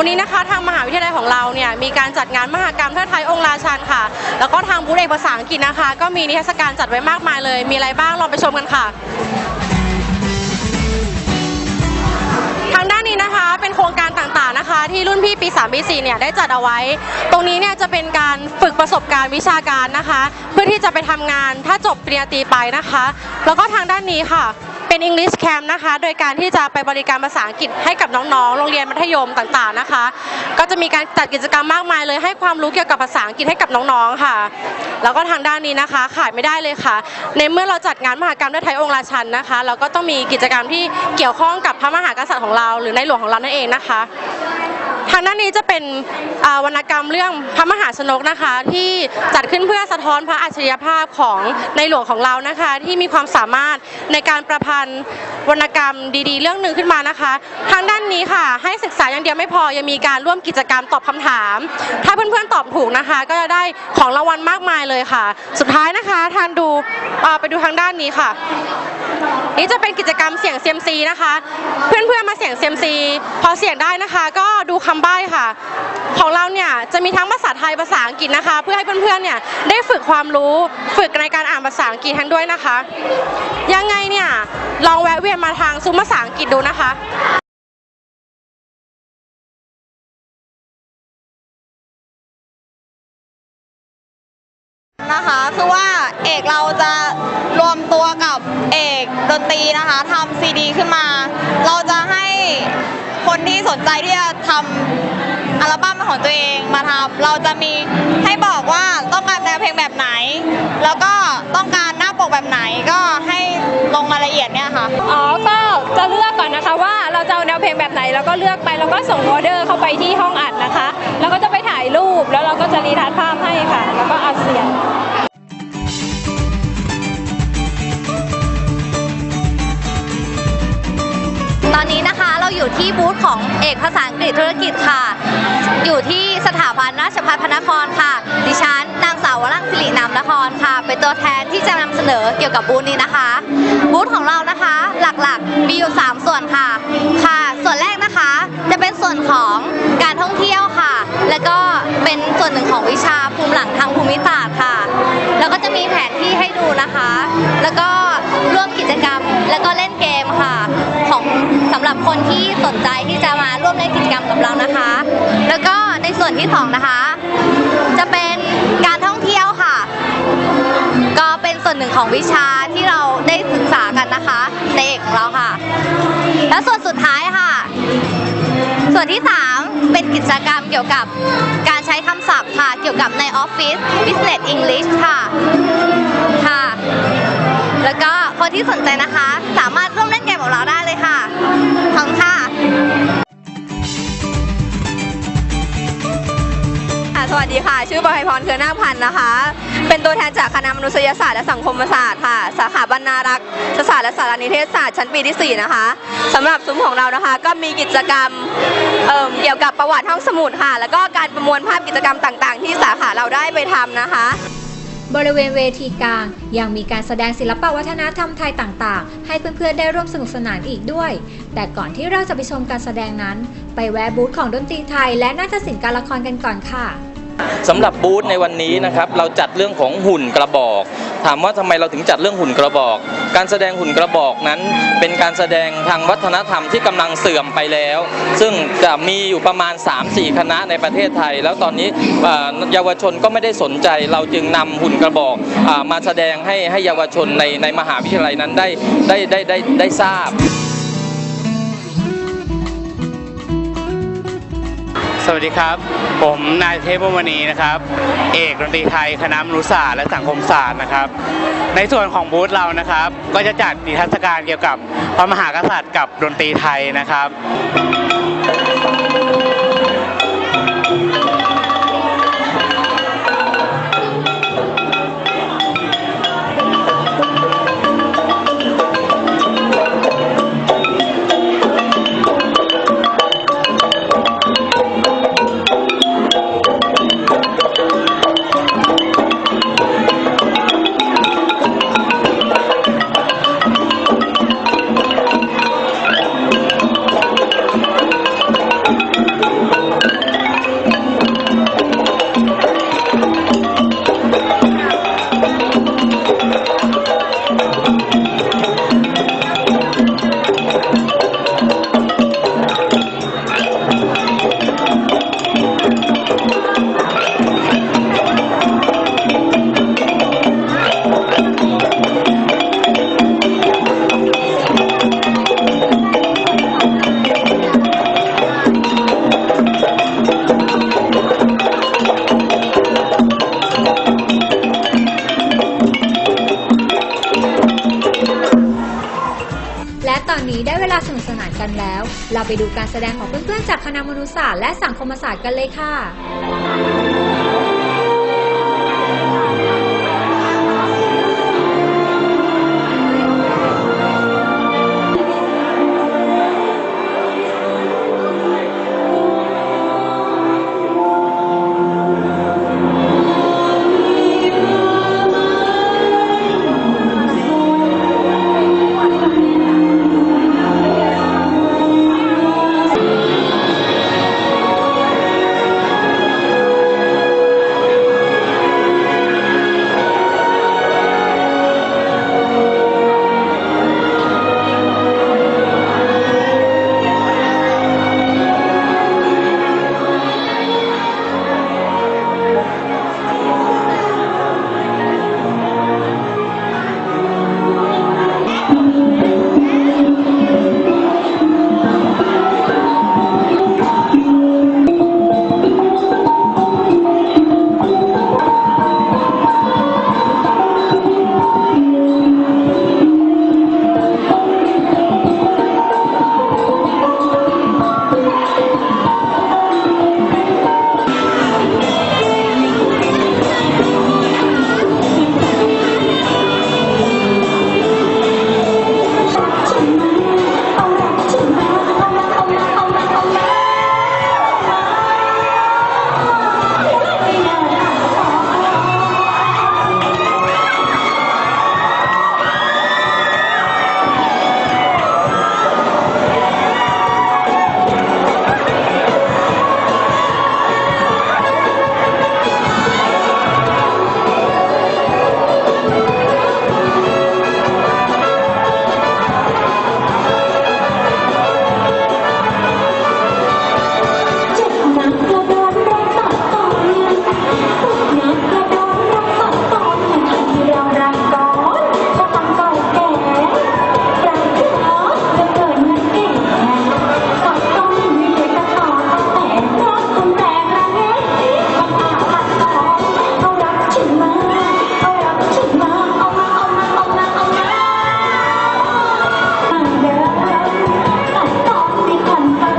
วันนี้นะคะทางมหาวิทยาลัยของเราเนี่ยมีการจัดงานมหกรรมเทิดไทยองค์ราชันค่ะ แล้วก็ทางบูธเอกภาษาอังกฤษนะคะ ก็มีนิทรรศการจัดไว้มากมายเลย มีอะไรบ้างลองไปชมกันค่ะทางด้านนี้นะคะเป็นโครงการต่างๆนะคะ ที่รุ่นพี่ปี3ปี4เนี่ยได้จัดเอาไว้ ตรงนี้เนี่ยจะเป็นการฝึกประสบการณ์วิชาการนะคะ เพื่อที่จะไปทำงานถ้าจบปริญญาตรีไปนะคะ แล้วก็ทางด้านนี้ค่ะ เป็น English Camp นะคะ โดยการที่จะไปบริการภาษาอังกฤษให้กับน้องๆ โรงเรียนมัธยมต่างๆนะคะ ก็จะมีการจัดกิจกรรมมากมายเลย ให้ความรู้เกี่ยวกับภาษาอังกฤษให้กับน้องๆ ค่ะ แล้วก็ทางด้านนี้นะคะขาดไม่ได้เลยค่ะ ในเมื่อเราจัดงานมหกรรมด้วยไทยองค์ราชันนะคะ เราก็ต้องมีกิจกรรมที่เกี่ยวข้องกับพระมหากษัตริย์ของเรา หรือในหลวงของเรานั่นเองนะคะ ทางด้านนี้จะเป็นวรรณกรรมเรื่องพระมหาชนกนะคะ ที่จัดขึ้นเพื่อสะท้อนพระอัจฉริยภาพของในหลวงของเรานะคะ ที่มีความสามารถในการประพันธ์วรรณกรรมดีๆ เรื่องหนึ่งขึ้นมานะคะ ทางด้านนี้ค่ะ ให้ศึกษาอย่างเดียวไม่พอยังมีการร่วมกิจกรรมตอบคำถาม ถ้าเพื่อนๆตอบถูกนะคะ ก็จะได้ของรางวัลมากมายเลยค่ะ สุดท้ายนะคะทานดูไปดูทางด้านนี้ค่ะ นี่จะเป็นกิจกรรมเสี่ยงเซียมซีนะคะ เพื่อนๆมาเสี่ยงเซียมซี พอเสี่ยงได้นะคะ ก็ดูคำใบ้ค่ะ ของเราเนี่ยจะมีทั้งภาษาไทยภาษาอังกฤษนะคะ เพื่อให้เพื่อนๆเนี่ยได้ฝึกความรู้ฝึกในการอ่านภาษาอังกฤษทั้งด้วยนะคะ ยังไงเนี่ยลองแวะเวียนมาทางซุ้มภาษาอังกฤษดูนะคะนะคะคือว่า เอกเราจะรวมตัวกับเอกดนตรีนะคะทำซีดีขึ้นมา เราจะให้คนที่สนใจที่จะทำอัลบั้มของตัวเองมาทำเราจะมีให้บอกว่าต้องการแนวเพลงแบบไหน แล้วก็ต้องการหน้าปกแบบไหนก็ให้ลงรายละเอียดเนี่ยค่ะอ๋อก็จะเลือกก่อนนะคะว่าเราจะเอาแนวเพลงแบบไหนแล้วก็เลือกไปแล้วก็ส่งออเดอร์เข้าไปที่ห้องอัดนะคะ แล้วก็จะไปถ่ายรูปแล้วเราก็จะรีทัชภาพให้ค่ะ แล้วก็อัดเสียง อยู่ที่บูธของเอกภาษาอังกฤษธุรกิจค่ะ อยู่ที่สถาบันราชภัฏพระนครค่ะ ดิฉันนางสาววรังศิรินามนครค่ะ เป็นตัวแทนที่จะนำเสนอเกี่ยวกับบูธนี้นะคะ บูธของเรานะคะหลักๆมีอยู่ 3 ส่วนค่ะค่ะ ส่วนแรกนะคะจะเป็นส่วนของการท่องเที่ยวค่ะ แล้วก็เป็นส่วนหนึ่งของวิชาภูมิหลังทางภูมิศาสตร์ค่ะ แล้วก็จะมีแผนที่ให้ดูนะคะ แล้วก็ร่วมกิจกรรม แล้วก็เล่นเกมค่ะ ของสำหรับคนที่สนใจที่จะมาร่วมเล่นกิจกรรมกับเรานะคะ แล้วก็ในส่วนที่สองนะคะ จะเป็นการท่องเที่ยวค่ะ ก็เป็นส่วนหนึ่งของวิชาที่เราได้ศึกษากันนะคะในเอกของเราค่ะ และส่วนสุดท้ายค่ะ ส่วนที่ 3 เป็นกิจกรรมเกี่ยวกับการใช้คำศัพท์ค่ะ เกี่ยวกับในออฟฟิศ Business English ค่ะค่ะ แล้วก็คนที่สนใจนะคะ สามารถร่วมเล่นเกมกับเราได้เลยค่ะขอบคุณค่ะสวัสดีค่ะ ชื่อประภัยพรเครือนาพันธ์นะคะ เป็นตัวแทนจากคณะมนุษยศาสตร์และสังคมศาสตร์ค่ะ สาขาบรรณารักษ์ศาสตร์และสารนิเทศศาสตร์ชั้นปีที่ 4 นะคะสำหรับซุ้มของเรานะคะ ก็มีกิจกรรมเเกี่ยวกับประวัติห้องสมุดค่ะ แล้วก็การประมวลภาพกิจกรรมต่าง ๆ ที่สาขาเราได้ไปทำนะคะ บริเวณเวทีกลาง ยังมีการแสดงศิลปวัฒนธรรมไทยต่างๆ ให้เพื่อนๆได้ร่วมสนุกสนานอีกด้วย แต่ก่อนที่เราจะไปชมการแสดงนั้น ไปแวะบูธของดนตรีไทยและนาฏศิลป์การละครกันก่อนค่ะ สำหรับบูธในวันนี้นะครับเราจัดเรื่องของหุ่นกระบอก ถามว่าทำไมเราถึงจัดเรื่องหุ่นกระบอก การแสดงหุ่นกระบอกนั้น เป็นการแสดงทางวัฒนธรรมที่กำลังเสื่อมไปแล้ว ซึ่งจะมีอยู่ประมาณ 3-4 คณะในประเทศไทย แล้วตอนนี้เยาวชนก็ไม่ได้สนใจ เราจึงนำหุ่นกระบอกอมาแสดงให้ให้เยาวชนในในมหาวิทยาลัยนั้นได้ได้ได้ได้ได้ทราบ สวัสดีครับ ผมนายเทพวมณีนะครับ เอกดนตรีไทยคณะมนุษยศาสตร์และสังคมศาสตร์นะครับ ในส่วนของบูธเรานะครับ ก็จะจัดนิทรรศการเกี่ยวกับพระมหากษัตริย์กับดนตรีไทยนะครับ ตอนนี้ได้เวลาสนุกสนานกันแล้ว เราไปดูการแสดงของเพื่อนๆจากคณะมนุษยศาสตร์และสังคมศาสตร์กันเลยค่ะ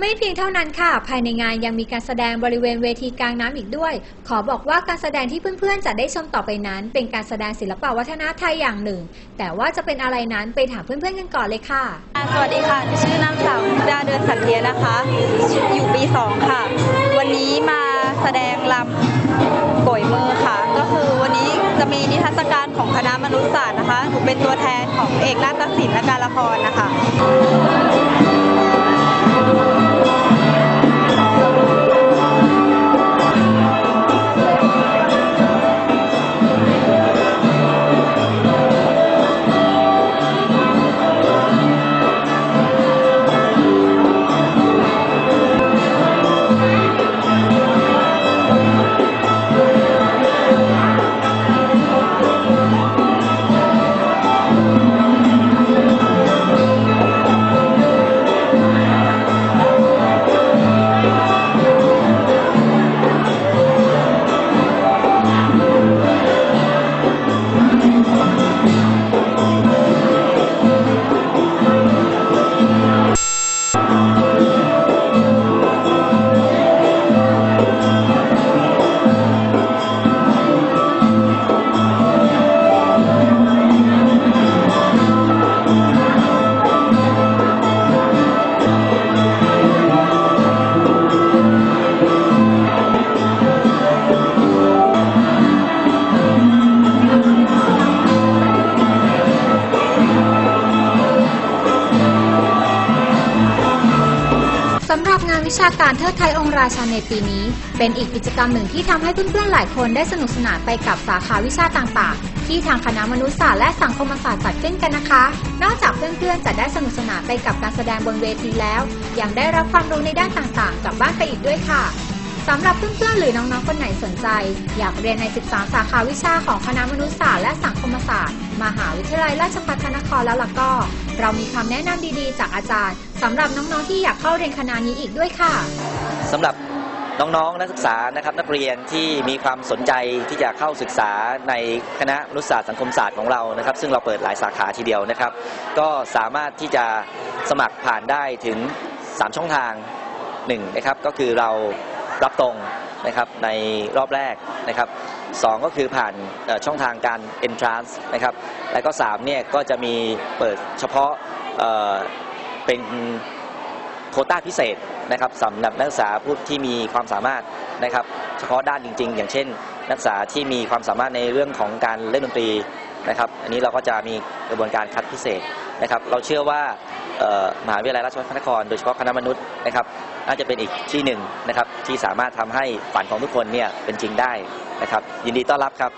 ไม่เพียงเท่านั้นค่ะ ภายในงานยังมีการแสดงบริเวณเวทีกลางน้ำอีกด้วย ขอบอกว่าการแสดงที่เพื่อนๆจะได้ชมต่อไปนั้น เป็นการแสดงศิลปวัฒนธรรมไทยอย่างหนึ่ง แต่ว่าจะเป็นอะไรนั้นไปถามเพื่อนๆกันก่อนเลยค่ะ สวัสดีค่ะ ชื่อนางสาวดาเดินสันเทียนะคะ อยู่ปี 2 ค่ะ วันนี้มาแสดงลำโกยมือค่ะ ก็คือวันนี้จะมีนิทรรศการของคณะมนุษยศาสตร์นะคะหนูเป็นตัวแทนของเอกนาฏศิลป์และการละครนะคะ สำหรับงานวิชาการเทิดไทยองค์ราชันในปีนี้ เป็นอีกกิจกรรมหนึ่งที่ทำให้เพื่อนๆหลายคนได้สนุกสนานไปกับสาขาวิชาต่างๆ ที่ทางคณะมนุษยศาสตร์และสังคมศาสตร์จัดขึ้นกันนะคะ นอกจากเพื่อนๆจะได้สนุกสนานไปกับการแสดงบนเวทีแล้ว ยังได้รับความรู้ในด้านต่างๆ กลับบ้านไปอีกด้วยค่ะ สำหรับเพื่อนๆหรือน้องๆ คนไหนสนใจ อยากเรียนใน 13 สาขาวิชาของคณะมนุษยศาสตร์และสังคมศาสตร์ มหาวิทยาลัยราชภัฏพระนครแล้วล่ะก็ เรามีคำแนะนำดีๆ จากอาจารย์สำหรับน้องๆ ที่อยากเข้าเรียนคณะนี้อีกด้วยค่ะสำหรับน้องๆ นักศึกษานะครับนักเรียนที่มีความสนใจที่จะเข้าศึกษาในคณะมนุษยศาสตร์สังคมศาสตร์ของเรานะครับ ซึ่งเราเปิดหลายสาขาทีเดียวนะครับ ก็สามารถที่จะสมัครผ่านได้ถึง 3 ช่องทางหนึ่งนะครับก็คือเรา รับตรงนะครับในรอบแรกนะครับสองก็คือผ่านช่องทางการ entrance นะครับและก็3เนี่ยก็จะมีเปิดเฉพาะเเป็นโควต้าพิเศษนะครับสำหรับนักศึกษาผู้ที่มีความสามารถนะครับเฉพาะด้านจริง ๆ อย่างเช่น นักศึกษาที่มีความสามารถในเรื่องของการเล่นดนตรีนะครับ อันนี้เราก็จะมีกระบวนการคัดพิเศษนะครับ เราเชื่อว่า มหาวิทยาลัยราชภัฏพระนครโดยเฉพาะคณะมนุษย์นะครับ น่าจะเป็นอีกที่หนึ่งนะครับที่สามารถทำให้ฝันของทุกคนเนี่ยเป็นจริงได้นะครับ ยินดีต้อนรับครับ